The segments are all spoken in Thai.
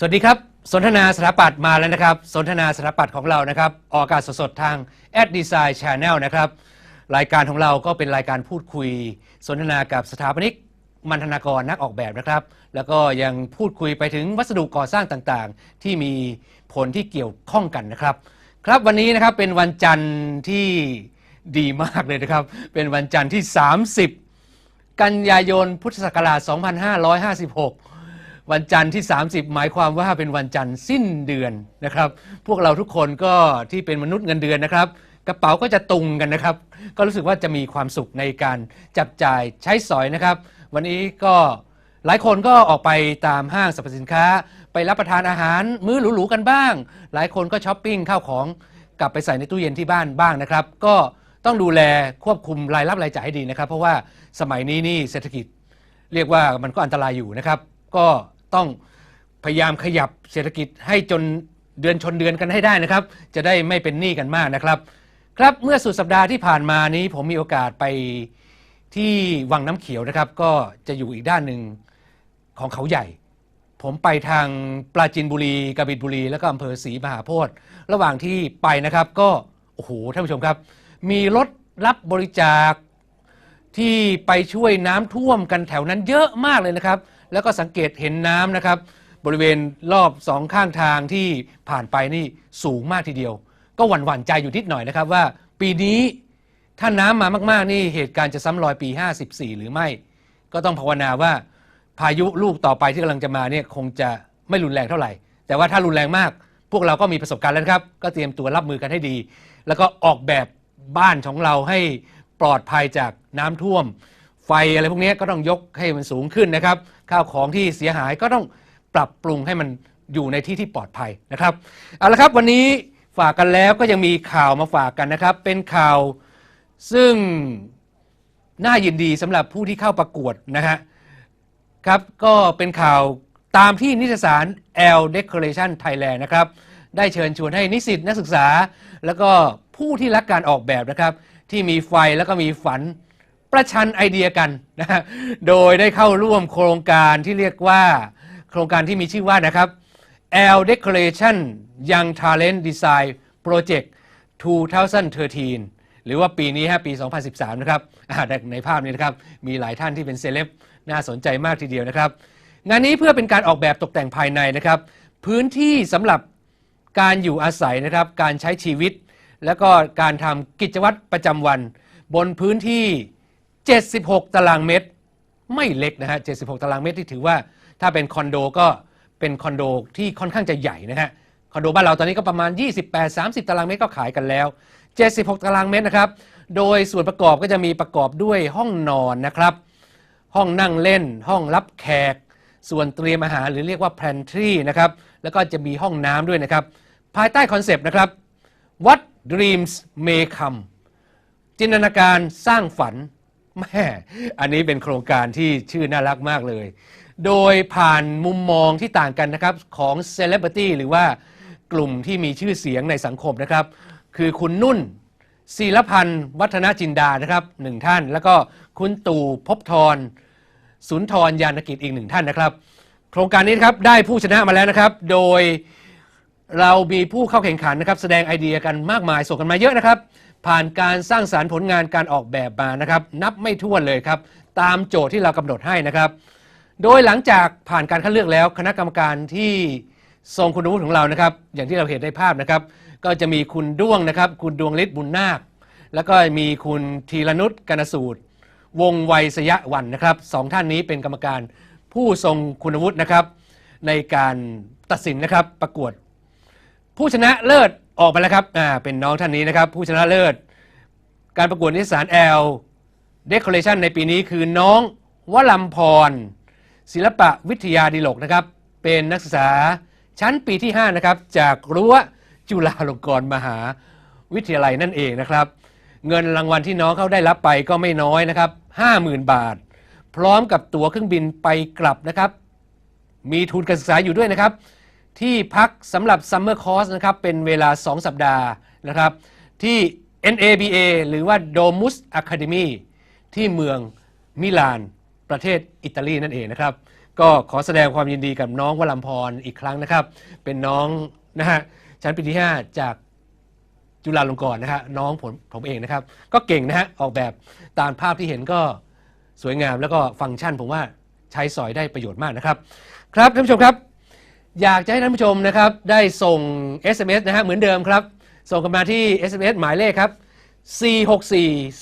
สวัสดีครับ สนทนาสถาปัตย์มาแล้วนะครับ สนทนาสถาปัตย์ของเรานะครับ ออกอากาศสดๆทาง a d Design Channel นะครับ รายการของเราก็เป็นรายการพูดคุย สนทนากับสถาปนิกมันธนากรนักออกแบบนะครับ แล้วก็ยังพูดคุยไปถึงวัสดุก่อสร้างต่างๆ ที่มีผลที่เกี่ยวข้องกันนะครับ ครับวันนี้นะครับเป็นวันจันทร์ที่ดีมากเลยนะครับ เป็นวันจันทร์ที่ 30 กันยายนพุทธศักราช2556 วันจันทร์ที่ 30 หมายความว่าเป็นวันจันทร์สิ้นเดือนนะครับ พวกเราทุกคนก็ที่เป็นมนุษย์เงินเดือนนะครับ กระเป๋าก็จะตุงกันนะครับ ก็รู้สึกว่าจะมีความสุขในการจับจ่ายใช้สอยนะครับ วันนี้ก็หลายคนก็ออกไปตามห้างสรรพสินค้า ไปรับประทานอาหารมื้อหรูๆกันบ้าง หลายคนก็ช้อปปิ้งข้าวของกลับไปใส่ในตู้เย็นที่บ้านบ้างนะครับ ก็ต้องดูแลควบคุมรายรับรายจ่ายให้ดีนะครับ เพราะว่าสมัยนี้นี่เศรษฐกิจ เรียกว่ามันก็อันตรายอยู่นะครับ ก็ ต้องพยายามขยับเศรษฐกิจให้จนเดือนชนเดือนกันให้ได้นะครับ จะได้ไม่เป็นหนี้กันมากนะครับ ครับเมื่อสุดสัปดาห์ที่ผ่านมานี้ผมมีโอกาสไปที่วังน้ำเขียวนะครับ ก็จะอยู่อีกด้านหนึ่งของเขาใหญ่ ผมไปทางปราจีนบุรีกระบินบุรี แล้วก็อำเภอศรีมหาโพธิ์ระหว่างที่ไปนะครับ ก็โอ้โหท่านผู้ชมครับ มีรถรับบริจาคที่ไปช่วยน้ำท่วมกันแถวนั้นเยอะมากเลยนะครับ แล้วก็สังเกตเห็นน้ำนะครับ บริเวณรอบสองข้างทางที่ผ่านไปนี่สูงมากทีเดียว ก็หวั่นหวั่นใจอยู่นิดหน่อยนะครับว่า ปีนี้ถ้าน้ำมามาก ๆ นี่เหตุการณ์จะซ้ำรอยปี 54 หรือไม่ ก็ต้องภาวนาว่าพายุลูกต่อไปที่กำลังจะมาเนี่ยคงจะไม่รุนแรงเท่าไหร่ แต่ว่าถ้ารุนแรงมาก พวกเราก็มีประสบการณ์แล้วครับ ก็เตรียมตัวรับมือกันให้ดี แล้วก็ออกแบบบ้านของเราให้ปลอดภัยจากน้ำท่วม ไฟอะไรพวกนี้ก็ต้องยกให้มันสูงขึ้นนะครับ ข้าวของที่เสียหายก็ต้องปรับปรุงให้มันอยู่ในที่ที่ปลอดภัยนะครับเอาละครับวันนี้ฝากกันแล้วก็ยังมีข่าวมาฝากกันนะครับ เป็นข่าวซึ่งน่ายินดีสำหรับผู้ที่เข้าประกวดนะฮะครับก็เป็นข่าวตามที่นิตยสาร L Decoration Thailand นะครับ ได้เชิญชวนให้นิสิตนักศึกษา แล้วก็ผู้ที่รักการออกแบบนะครับ ที่มีไฟแล้วก็มีฝัน ประชันไอเดียกันนะโดยได้เข้าร่วมโครงการที่เรียกว่า โครงการที่มีชื่อว่านะครับ L Decoration Young Talent Design Project 2013 หรือว่าปีนี้ฮะปี 2013 นะครับในภาพนี้นะครับ มีหลายท่านที่เป็นเซเลบน่าสนใจมากทีเดียวนะครับ งานนี้เพื่อเป็นการออกแบบตกแต่งภายในนะครับ พื้นที่สำหรับการอยู่อาศัยนะครับ การใช้ชีวิต แล้วก็การทำกิจวัตรประจำวัน บนพื้นที่ 76 ตารางเมตร ไม่เล็กนะฮะ 76 ตารางเมตรที่ถือว่าถ้าเป็นคอนโดก็เป็นคอนโดที่ค่อนข้างจะใหญ่นะฮะ คอนโดบ้านเราตอนนี้ก็ประมาณ 28-30 ตารางเมตรก็ขายกันแล้ว 76 ตารางเมตรนะครับ โดยส่วนประกอบก็จะมีประกอบด้วยห้องนอนนะครับ ห้องนั่งเล่น ห้องรับแขก ส่วนเตรียมอาหารหรือเรียกว่า pantry นะครับ แล้วก็จะมีห้องน้ำด้วยนะครับ ภายใต้คอนเซปต์นะครับ What dreams may come จินตนาการสร้างฝัน แม่อันนี้เป็นโครงการที่ชื่อน่ารักมากเลย โดยผ่านมุมมองที่ต่างกันนะครับของเซเลบริตี้หรือว่ากลุ่มที่มีชื่อเสียงในสังคมนะครับ คือคุณนุ่นศิลพันธ์วัฒนจินดานะครับหนึ่งท่าน แล้วก็คุณตู่พบทรสุนทรยานกิจอีกหนึ่งท่านนะครับ โครงการนี้นครับได้ผู้ชนะมาแล้วนะครับ โดย เรามีผู้เข้าแข่งขันนะครับ แสดงไอเดียกันมากมายส่งกันมาเยอะนะครับ ผ่านการสร้างสารรค์ผลงานการออกแบบมานะครับ นับไม่ถ้วนเลยครับ ตามโจทย์ที่เรากำหนดให้นะครับ โดยหลังจากผ่านการคัดเลือกแล้ว คณะกรรมการที่ทรงคุณวุฒิของเรานะครับ อย่างที่เราเห็นในภาพนะครับ ก็จะมีคุณด้วงนะครับ คุณดวงฤทธิ์บุญนาค แล้วก็มีคุณธีรนุชกนสูตร วงไวยสยะวันนะครับสองท่านนี้เป็นกรรมการผู้ทรงคุณวุฒินะครับ ในการตัดสินนะครับประกวด ผู้ชนะเลิศออกไปแล้วครับอ่าเป็นน้องท่านนี้นะครับ ผู้ชนะเลิศ การประกวดนิสสารแอลเดคอเรชันในปีนี้คือน้องวลัมพร ศิลปะวิทยาดิลกนะครับ เป็นนักศึกษาชั้นปีที่ 5 นะครับ จากรั้วจุฬาลงกรณ์มหาวิทยาลัยนั่นเองนะครับ เงินรางวัลที่น้องเขาได้รับไปก็ไม่น้อยนะครับ 50,000 บาท พร้อมกับตั๋วเครื่องบินไปกลับนะครับ มีทุนการศึกษาอยู่ด้วยนะครับ ที่พักสำหรับซัมเมอร์คอร์สนะครับเป็นเวลา 2 สัปดาห์นะครับที่ NABA หรือว่า Domus Academy ที่เมืองมิลานประเทศอิตาลีนั่นเองนะครับ ก็ขอแสดงความยินดีกับน้องวลัมพรอีกครั้งนะครับ เป็นน้องนะฮะชั้นปีที่ 5 จากจุฬาลงกรณ์นะฮะน้องผมผมเองนะครับ ก็เก่งนะฮะออกแบบตามภาพที่เห็นก็สวยงามแล้วก็ฟังก์ชันผมว่าใช้สอยได้ประโยชน์มากนะครับ ครับท่านผู้ชมครับ อยากจะให้ท่านผู้ชมนะครับได้ส่ง SMS นะฮะเหมือนเดิมครับ ส่งกันมาที่ SMS หมายเลขครับ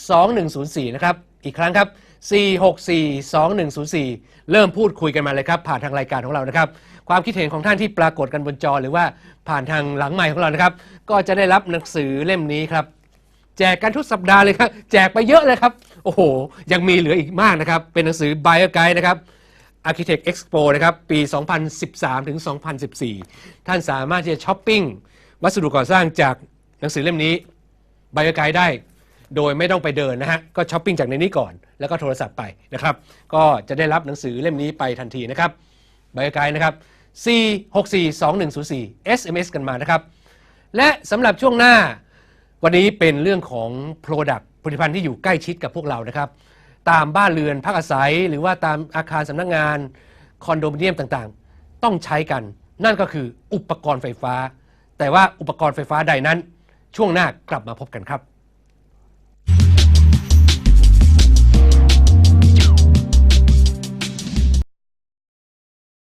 4642104 นะครับ อีกครั้งครับ 4642104 เริ่มพูดคุยกันมาเลยครับ ผ่านทางรายการของเรานะครับ ความคิดเห็นของท่านที่ปรากฏกันบนจอ หรือว่าผ่านทางหลังใหม่ของเรานะครับ ก็จะได้รับหนังสือเล่มนี้ครับ แจกกันทุกสัปดาห์เลยครับ แจกไปเยอะเลยครับ โอ้โห ยังมีเหลืออีกมากนะครับ เป็นหนังสือ Bio Guide นะครับ Architect Expo นะครับ ปี 2013 ถึง 2014 ท่านสามารถที่จะช้อปปิ้งวัสดุก่อสร้างจากหนังสือเล่มนี้ Bio g u i d ได้ โดยไม่ต้องไปเดินนะฮะ ก็ช้อปปิ้งจากในนี้ก่อน แล้วก็โทรศัพท์ไปนะครับ ก็จะได้รับหนังสือเล่มนี้ไปทันทีนะครับ Bio g u i d นะครับ 4642104 SMS กันมานะครับ และสำหรับช่วงหน้า วันนี้เป็นเรื่องของ Product ผลิตภัณฑ์ที่อยู่ใกล้ชิดกับพวกเรานะครับ ตามบ้านเรือนพักอาศัย หรือว่าตามอาคารสำนักงานคอนโดมิเนียมต่างๆ ต้องใช้กัน นั่นก็คืออุปกรณ์ไฟฟ้า แต่ว่าอุปกรณ์ไฟฟ้าใดนั้น ช่วงหน้ากลับมาพบกันครับ